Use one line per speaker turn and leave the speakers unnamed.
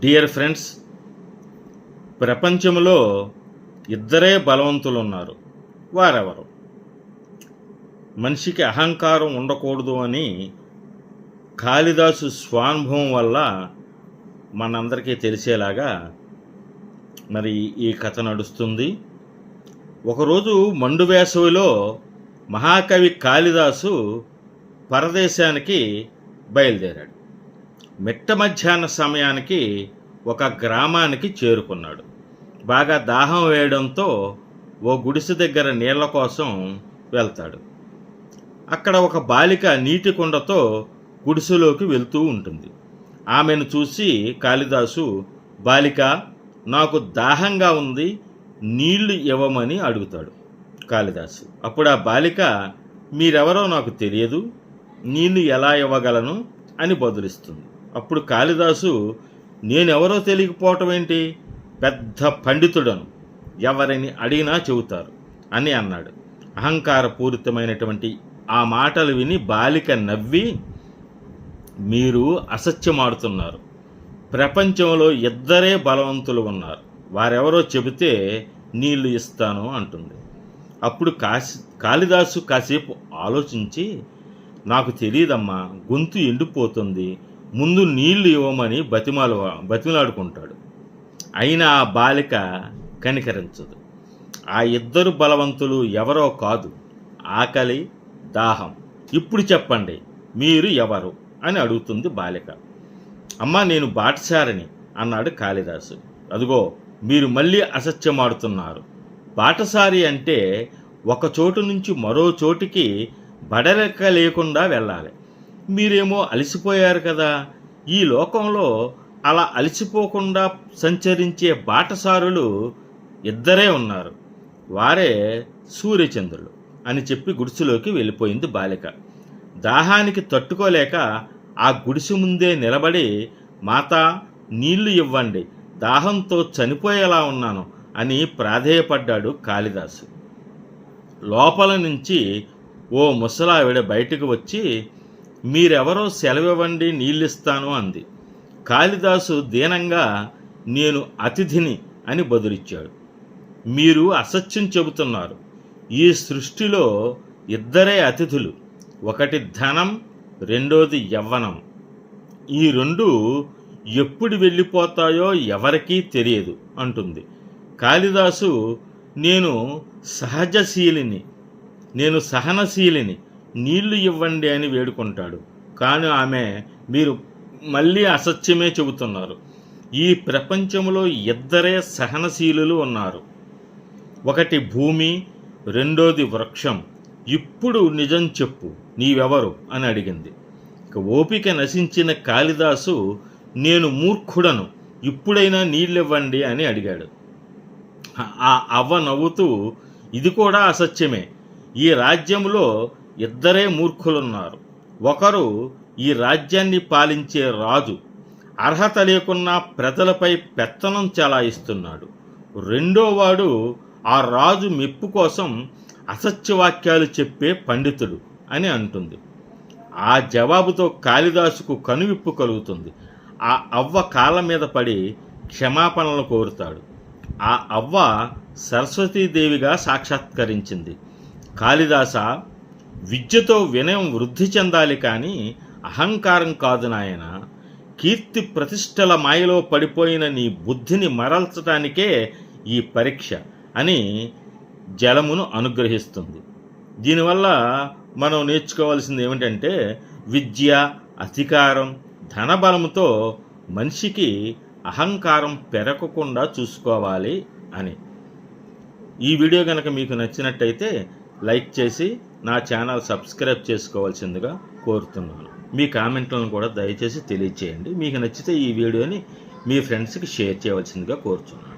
Dear friends ప్రపంచంలో ఇద్దరే బలవంతులు ఉన్నారు వారెవరు? మనిషికి అహంకారం ఉండకూడదు అని కాళిదాసు స్వానుభవం వల్ల మనందరికీ తెలిసేలాగా మరి ఈ కథ నడుస్తుంది. ఒకరోజు మండు వేసవిలో మహాకవి కాళిదాసు పరదేశానికి బయలుదేరాడు. మిట్ట మధ్యాహ్న సమయానికి ఒక గ్రామానికి చేరుకున్నాడు. బాగా దాహం వేయడంతో ఓ గుడిసె దగ్గర నీళ్ళ కోసం వెళ్తాడు. అక్కడ ఒక బాలిక నీటి కుండతో గుడిసెలోకి వెళ్తూ ఉంటుంది. ఆమెను చూసి కాళిదాసు బాలిక నాకు దాహంగా ఉంది నీళ్ళు ఇవ్వమని అడుగుతాడు కాళిదాసు. అప్పుడు ఆ బాలిక మీరెవరో నాకు తెలియదు నీళ్ళు ఎలా ఇవ్వగలను? అని బదులిస్తుంది. అప్పుడు కాళిదాసు నేనెవరో తెలియకపోవటం ఏంటి? పెద్ద పండితుడను. ఎవరిని అడిగినా చెబుతారు అని అన్నాడు. అహంకారపూరితమైనటువంటి ఆ మాటలు విని బాలిక నవ్వి మీరు అసత్యమాడుతున్నారు. ప్రపంచంలో ఇద్దరే బలవంతులు ఉన్నారు. వారెవరో చెబితే నీళ్ళు ఇస్తాను అంటుంది. అప్పుడు కాశీ కాళిదాసు కాసేపు ఆలోచించి నాకు తెలియదమ్మా గొంతు ఎండిపోతుంది. ముందు నీళ్ళు ఇవ్వమని బతిమాలు బతిమలాడుకుంటాడు. అయినా ఆ బాలిక కనికరించదు. ఆ ఇద్దరు బలవంతులు ఎవరో కాదు. ఆకలి దాహం. ఇప్పుడు చెప్పండి మీరు ఎవరు? అని అడుగుతుంది బాలిక. అమ్మా నేను బాటసారిని అన్నాడు కాళిదాసు. అదిగో మీరు మళ్ళీ అసత్యమాడుతున్నారు. బాటసారి అంటే ఒక చోటు నుంచి మరో చోటికి బడరెక్క లేకుండా వెళ్ళాలి. మీరేమో అలసిపోయారు కదా. ఈ లోకంలో అలా అలసిపోకుండా సంచరించే బాటసారులు ఇద్దరే ఉన్నారు. వారే సూర్యచంద్రులు అని చెప్పి గుడిసెలోకి వెళ్ళిపోయింది బాలిక. దాహానికి తట్టుకోలేక ఆ గుడిసె ముందే నిలబడి మాత నీళ్ళు ఇవ్వండి. దాహంతో చనిపోయేలా ఉన్నాను అని ప్రాధేయపడ్డాడు కాళిదాసు. లోపల నుంచి ఓ ముసలావిడ బయటకు వచ్చి మీరెవరో సెలవివ్వండి నీళ్ళిస్తాను అంది. కాళిదాసు దీనంగా నేను అతిథిని అని బదులిచ్చాడు. మీరు అసత్యం చెబుతున్నారు. ఈ సృష్టిలో ఇద్దరే అతిథులు. ఒకటి ధనం రెండోది యవ్వనం. ఈ రెండు ఎప్పుడు వెళ్ళిపోతాయో ఎవరికీ తెలియదు అంటుంది. కాళిదాసు నేను సహజశీలిని. నేను సహనశీలిని. నీళ్ళు ఇవ్వండి అని వేడుకుంటాడు. కానీ ఆమె మీరు మళ్ళీ అసత్యమే చెబుతున్నారు. ఈ ప్రపంచంలో ఇద్దరే సహనశీలులు ఉన్నారు. ఒకటి భూమి రెండోది వృక్షం. ఇప్పుడు నిజం చెప్పు నీవెవరు? అని అడిగింది. ఇక ఓపిక నశించిన కాళిదాసు నేను మూర్ఖుడను ఇప్పుడైనా నీళ్ళివ్వండి అని అడిగాడు. ఆ అవ్వ నవ్వుతూ ఇది కూడా అసత్యమే. ఈ రాజ్యంలో ఇద్దరే మూర్ఖులున్నారు. ఒకరు ఈ రాజ్యాన్ని పాలించే రాజు అర్హత లేకున్నా ప్రజలపై పెత్తనం చెలాయిస్తున్నాడు. రెండోవాడు ఆ రాజు మెప్పు కోసం అసత్యవాక్యాలు చెప్పే పండితుడు అని అంటుంది. ఆ జవాబుతో కాళిదాసుకు కనువిప్పు కలుగుతుంది. ఆ అవ్వ కాళ్ళ మీద పడి క్షమాపణలు కోరుతాడు. ఆ అవ్వ సరస్వతీదేవిగా సాక్షాత్కరించింది. కాళిదాస విద్యతో వినయం వృద్ధి చెందాలి కానీ అహంకారం కాదు నాయన. కీర్తి ప్రతిష్టల మాయలో పడిపోయిన నీ బుద్ధిని మరల్చడానికే ఈ పరీక్ష అని జలమును అనుగ్రహిస్తుంది. దీనివల్ల మనం నేర్చుకోవాల్సింది ఏమిటంటే విద్య అధికారం ధనబలముతో మనిషికి అహంకారం పెరగకుండా చూసుకోవాలి అని. ఈ వీడియో కనుక మీకు నచ్చినట్టయితే లైక్ చేసి నా ఛానల్ సబ్స్క్రైబ్ చేసుకోవాల్సిందిగా కోరుతున్నాను. మీ కామెంట్లను కూడా దయచేసి తెలియచేయండి. మీకు నచ్చితే ఈ వీడియోని మీ ఫ్రెండ్స్కి షేర్ చేయవలసిందిగా కోరుతున్నాను